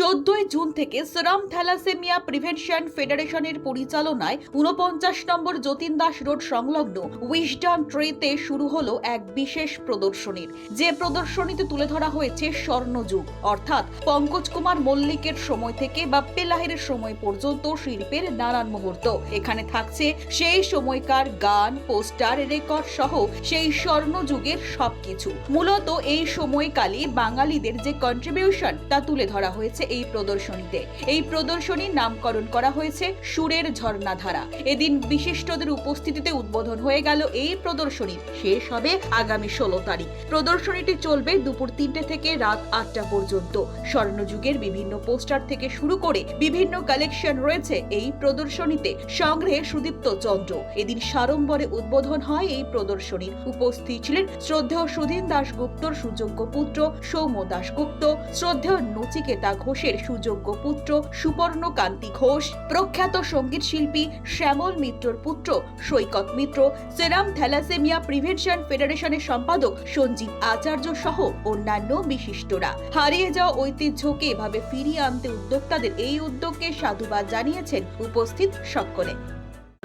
চোদ্দই জুন থেকে সেরাম thalassaemia prevention ফেডারেশনের পরিচালনায় উনপঞ্চাশ নম্বর যতীন দাস রোড সংলগ্ন উইজডাম ট্রেতে শুরু হলো এক বিশেষ প্রদর্শনীর। যে প্রদর্শনীতে তুলে ধরা হয়েছে স্বর্ণযুগ, অর্থাৎ পঙ্কজ কুমার মল্লিকের সময় থেকে বা পেলাহের সময় পর্যন্ত শিল্পের নানান মুহূর্ত। এখানে থাকছে সেই সময়কার গান, পোস্টার, রেকর্ড সহ সেই স্বর্ণযুগের সবকিছু। মূলত এই সময়কালে বাঙালিদের যে কন্ট্রিবিউশন তা তুলে ধরা হয়েছে এই প্রদর্শনীতে। এই প্রদর্শনীর নামকরণ করা হয়েছে সুরের ঝর্ণাধারা। এদিন বিশিষ্টদের উপস্থিতিতে উদ্বোধন হয়ে গেল এই প্রদর্শনী। শেষ হবে আগামী ষোলো তারিখ। প্রদর্শনীটি চলবে দুপুর তিনটে থেকে রাত আটটা পর্যন্ত। স্বর্ণযুগের বিভিন্ন পোস্টার থেকে শুরু করে বিভিন্ন কালেকশন রয়েছে এই প্রদর্শনীতে। সংগ্রহে সুদীপ্ত চন্দ্র। এদিন সাড়ম্বরে উদ্বোধন হয় এই প্রদর্শনীর। উপস্থিত ছিলেন শ্রদ্ধেয় সুধীন দাশগুপ্তর সুযোগ্য পুত্র, সৌম্য দাশগুপ্ত, শ্রদ্ধেয় নচিকেতা ঘোষের সুযোগ্য পুত্র সুবর্ণ কান্তি ঘোষ, প্রখ্যাত সংগীত শিল্পী শ্যামল মিত্রর পুত্র সৈকত মিত্র, সেরাম থ্যালাসেমিয়া প্রিভেনশন ফেডারেশনের সম্পাদক সঞ্জীব আচার্য সহ অন্যান্য বিশিষ্টরা। হারিয়ে যাওয়া ঐতিহ্যকে এভাবে ফিরিয়ে আনতে উদ্যোক্তাদের এই উদ্যোগকে সাধুবাদ জানিয়েছেন উপস্থিত সকলে।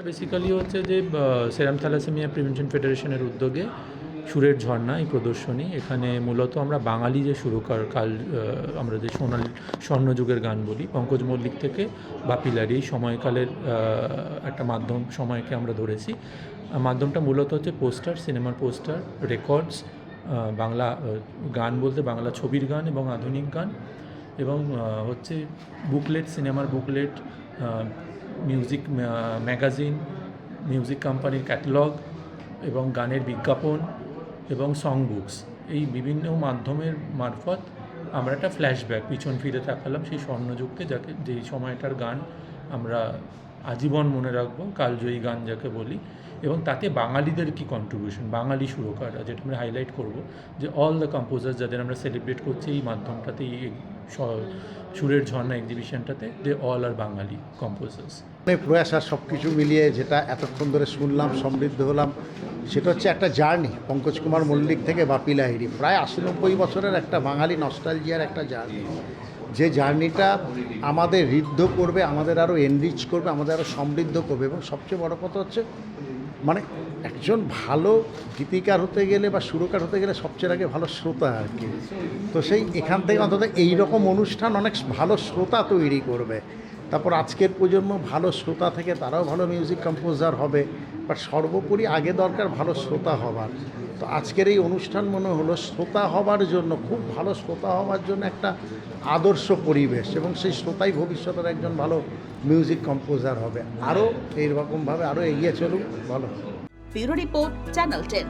বেসিক্যালি হচ্ছে যে সেরাম থ্যালাসেমিয়া প্রিভেনশন ফেডারেশনের উদ্যোগে সুরের ঝর্ণা এই প্রদর্শনী। এখানে মূলত আমরা বাঙালি যে সুরকার, কাল আমরা যে সোনালি, স্বর্ণযুগের গান বলি, পঙ্কজ মল্লিক থেকে বাপিলারি সময়কালের একটা মাধ্যম সময়কে আমরা ধরেছি। মাধ্যমটা মূলত হচ্ছে পোস্টার, সিনেমার পোস্টার, রেকর্ডস বাংলা গান বলতে বাংলা ছবির গান এবং আধুনিক গান এবং হচ্ছে বুকলেট, সিনেমার বুকলেট মিউজিক ম্যাগাজিন, মিউজিক কোম্পানির ক্যাটালগ এবং গানের বিজ্ঞাপন এবং সং বুকস এই বিভিন্ন মাধ্যমের মারফত আমরা একটা ফ্ল্যাশব্যাক পিছন ফিরে তাকালাম সেই স্বর্ণযুগকে, যাকে, যেই সময়টার গান আমরা আজীবন মনে রাখব, কালজয়ী গান যাকে বলি। এবং তাতে বাঙালিদের কি কন্ট্রিবিউশন বাঙালি সুরকাররা, যেটা আমরা হাইলাইট করব, যে অল দ্য কম্পোজার যাদের আমরা সেলিব্রেট করছি এই মাধ্যমটাতে এই সুরের ঝর্ণা এক্সিবিশনটাতে they all R Bangali composers প্রয়াস আর সব কিছু মিলিয়ে যেটা এতক্ষণ ধরে শুনলাম, সমৃদ্ধ হলাম, সেটা হচ্ছে একটা জার্নি। পঙ্কজ কুমার মল্লিক থেকে বাপি লাহিড়ি প্রায় আশি নব্বই বছরের একটা বাঙালি নস্টালজিয়ার একটা জার্নি। যে জার্নিটা আমাদের ঋদ্ধ করবে, আমাদের আরও এনরিচ করবে, আমাদের আরও সমৃদ্ধ করবে এবং সবচেয়ে বড় কথা হচ্ছে মানে একজন ভালো গীতিকার হতে গেলে বা সুরকার হতে গেলে সবচেয়ে আগে ভালো শ্রোতা আর কি। তো সেই এখান থেকে অন্তত এই রকম অনুষ্ঠান অনেক ভালো শ্রোতা তৈরি করবে। তারপর আজকের প্রজন্ম ভালো শ্রোতা থেকে তারাও ভালো মিউজিক কম্পোজার হবে বাট সর্বোপরি আগে দরকার ভালো শ্রোতা হবার। তো আজকের এই অনুষ্ঠান মনে হলো শ্রোতা হওয়ার জন্য, খুব ভালো শ্রোতা হওয়ার জন্য একটা আদর্শ পরিবেশ এবং সেই শ্রোতাই ভবিষ্যতের একজন ভালো মিউজিক কম্পোজার হবে। আরও এইরকমভাবে আরও এগিয়ে চলুক, ভালো ব্যুরো রিপোর্ট, চ্যানেল টেন।